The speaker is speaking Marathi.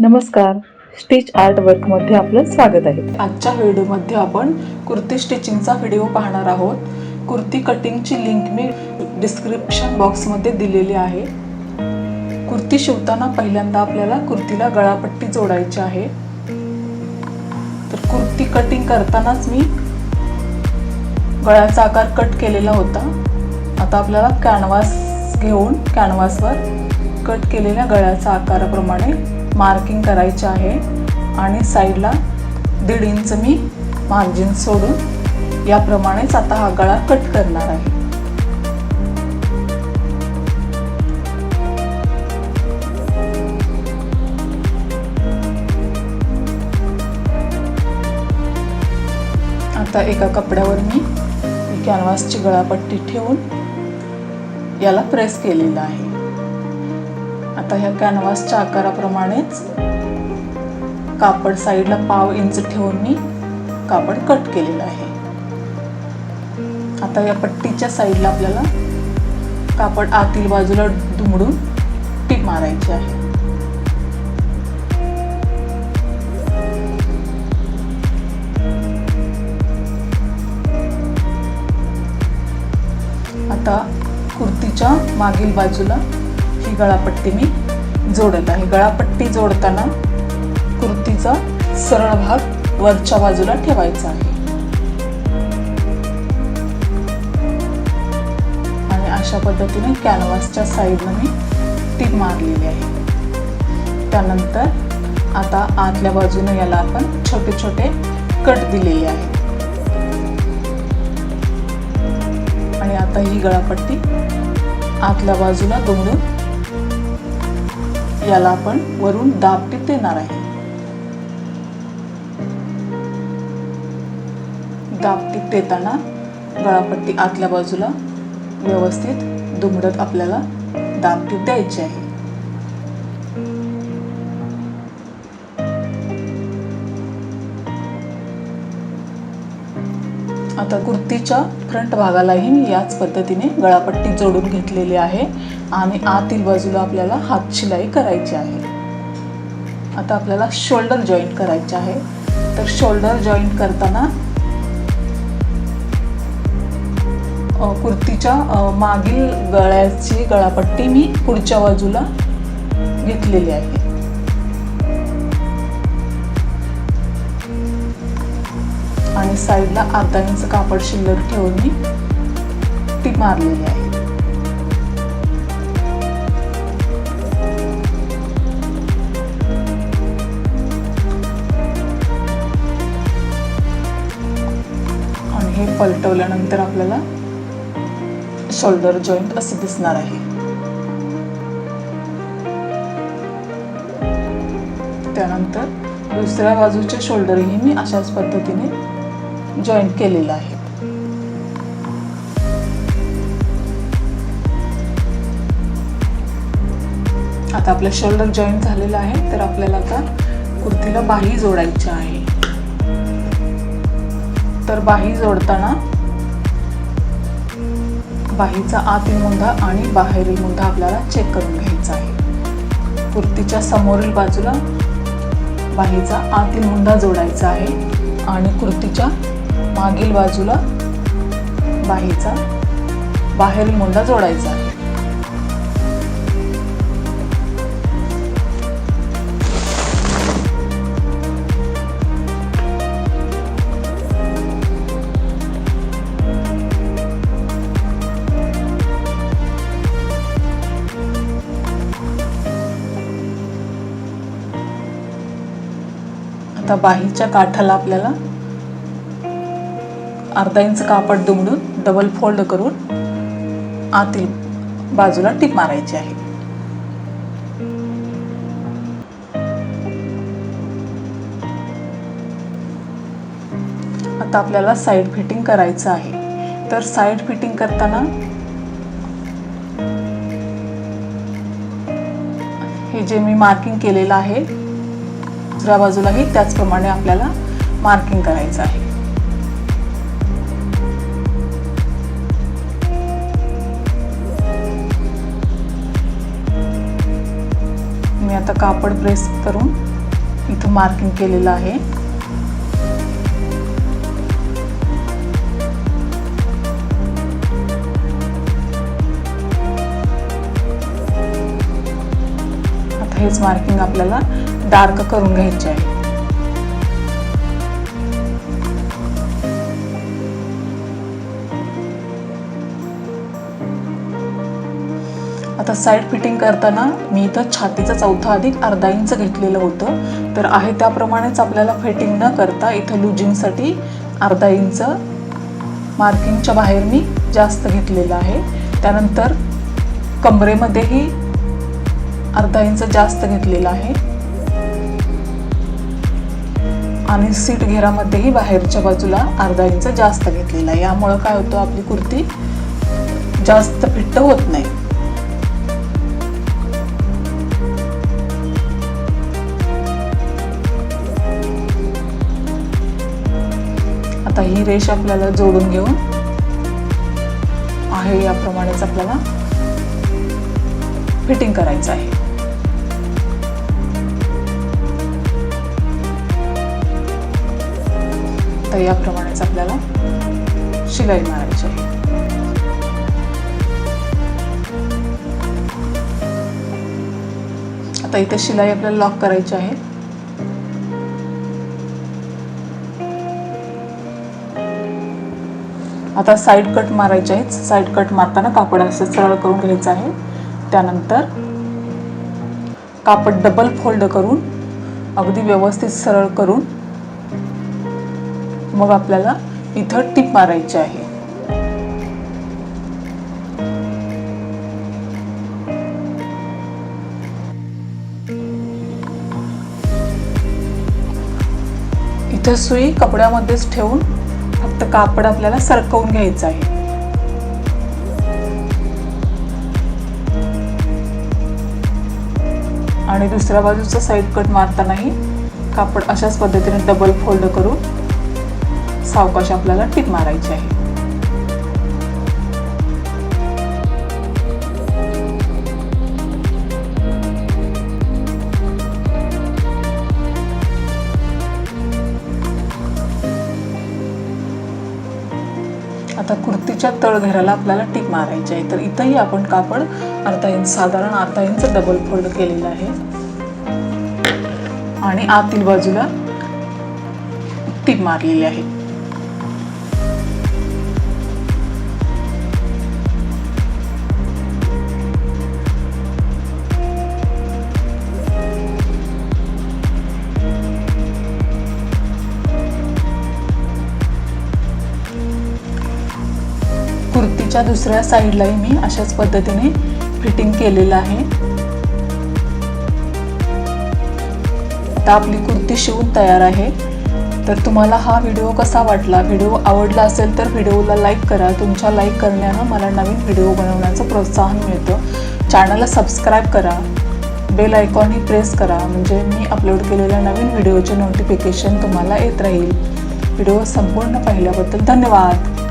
नमस्कार. स्टिच आर्ट वर्कमध्ये आपलं स्वागत आहे. आजच्या व्हिडिओमध्ये आपण कुर्ती स्टिचिंगचा व्हिडिओ पाहणार आहोत. कुर्ती कटिंगची लिंक मी डिस्क्रिप्शन बॉक्समध्ये दिलेली आहे. कुर्ती शिवताना पहिल्यांदा आपल्याला कुर्तीला गळापट्टी जोडायची आहे. तर कुर्ती कटिंग करतानाच मी गळ्याचा आकार कट केलेला होता. आता आपल्याला कॅनव्हास घेऊन कॅनव्हासवर कट केलेल्या गळ्याच्या आकाराप्रमाणे मार्किंग करायचे आहे. आणि साईडला दीड इंच मी मार्जिन सोडून याप्रमाणेच आता हा गळा कट करणार आहे. आता एका कपड्यावर मी कॅनव्हासची गळापट्टी ठेवून याला प्रेस केलेलं आहे. आता ह्या कॅनव्हासच्या आकाराप्रमाणेच कापड साईडला पाव इंच ठेवून मी कापड कट केलेलं आहे. आता या पट्टीच्या साईडला आपल्याला कापड आतील बाजूला दुमडून टीप मारायची आहे. आता कुर्तीच्या मागील बाजूला ही गळापट्टी मी जोडत आहे. गळापट्टी जोडताना कुर्तीचा सरळ भाग वरच्या बाजूला ठेवायचा आहे. आणि अशा पद्धतीने कॅनव्हासच्या साईडनं मी टीप मारलेली आहे. त्यानंतर आता आतल्या बाजूने याला आपण छोटे छोटे कट दिलेले आहे. आणि आता ही गळापट्टी आतल्या बाजूला दुमडून याला आपण वरून दाबटीत देणार आहे. दाबटीत देताना गळापट्टी आतल्या बाजूला व्यवस्थित दुमडत आपल्याला दाबटीत द्यायची आहे. आता कुर्तीच्या फ्रंट भागालाही मी याच पद्धतीने गळापट्टी जोडून घेतलेली आहे आणि आतील बाजूला आपल्याला हात शिलाई करायची आहे. आता आपल्याला शोल्डर जॉईंट करायचे आहे. तर शोल्डर जॉईंट करताना कुर्तीच्या मागील गळ्याची गळापट्टी मी पुढच्या बाजूला घेतलेली आहे. आणि साईडला अर्धा इंच कापड शिल्लक ठेवून मी ती मारलेली आहे. आणि हे पलटवल्यानंतर आपल्याला शोल्डर जॉईंट असे दिसणार आहे. त्यानंतर दुसऱ्या बाजूच्या शोल्डरही मी अशाच पद्धतीने जॉईंट केलेलं आहे. आता आपलं शोल्डर जॉईंट झालेलं आहे तर आपल्याला आता कुर्तीला बाही जोडायची आहे. तर बाही जोडताना बाहीचा आतील मुंधा आणि बाहेरील मुंधा आपल्याला चेक करून घ्यायचा आहे. कुर्तीच्या समोरील बाजूला बाहीचा आतील मुंधा जोडायचा आहे आणि कुर्तीच्या मागील बाजूला बाहीचा बाहेरील मुंडा जोडायचा आहे. आता बाहीच्या काठाला आपल्याला अर्धा इंच कापड दुमडून डबल फोल्ड करून आतील बाजूला टीप मारायची आहे. आता आपल्याला साईड फिटिंग करायचं आहे. तर साईड फिटिंग करताना हे जे मी मार्किंग केलेलं आहे दुसऱ्या बाजूलाही त्याचप्रमाणे आपल्याला मार्किंग करायचं आहे. कापड प्रेस करून इथं मार्किंग केलेलं आहे. आता हेच मार्किंग आपल्याला डार्क करून घ्यायचे आहे. आता साईड फिटिंग करताना मी इथं छातीचं चौथा अधिक अर्धा इंच घेतलेलं होतं. तर आहे त्याप्रमाणेच आपल्याला फिटिंग न करता इथं लुजिंगसाठी अर्धा इंच मार्किंगच्या बाहेर मी जास्त घेतलेलं आहे. त्यानंतर कमरेमध्येही अर्धा इंच जास्त घेतलेला आहे. आणि सीट घेरामध्येही बाहेरच्या बाजूला अर्धा इंच जास्त घेतलेला आहे. यामुळं काय होतं? आपली कुर्ती जास्त फिट्ट होत नाही. ही रेष आपल्याला जोडून घेऊन आहे याप्रमाणेच आपल्याला फिटिंग करायचं आहे. तर याप्रमाणेच आपल्याला शिलाई मारायची आहे. आता इथे शिलाई आपल्याला लॉक करायची आहे. आता साईड कट मारायचे आहेत. साईड कट मारताना कापड असं सरळ करून घ्यायचं आहे. त्यानंतर कापड डबल फोल्ड करून अगदी व्यवस्थित सरळ करून मग आपल्याला इथं टिप मारायची आहे. इथं सुई कपड्यामध्येच ठेवून फक्त कापड आपल्याला सरकवून घ्यायचं आहे. आणि दुसऱ्या बाजूचं साईड कट मारतानाही कापड अशाच पद्धतीने डबल फोल्ड करून सावकाश आपल्याला टिप मारायची आहे. आता कुर्तीच्या तळघराला आपल्याला टीप मारायची आहे. तर इथंही आपण कापड अर्धा इंच साधारण अर्धा इंच डबल फोल्ड केलेलं आहे. आणि आतील बाजूला टिप मारलेली आहे. कुर्तीच्या दुसऱ्या साईडलाही मी अशाच पद्धतीने फिटिंग केलेलं आहे. आता आपली कुर्ती शिवून तयार आहे. तर तुम्हाला हा व्हिडिओ कसा वाटला? व्हिडिओ आवडला असेल तर व्हिडिओला लाईक करा. तुमच्या लाईक करण्यानं मला नवीन व्हिडिओ बनवण्याचं प्रोत्साहन मिळतं. चॅनलला सबस्क्राईब करा. बेल आयकॉनही प्रेस करा. म्हणजे मी अपलोड केलेल्या नवीन व्हिडिओचे नोटिफिकेशन तुम्हाला येत राहील. व्हिडिओ संपूर्ण पाहिल्याबद्दल धन्यवाद.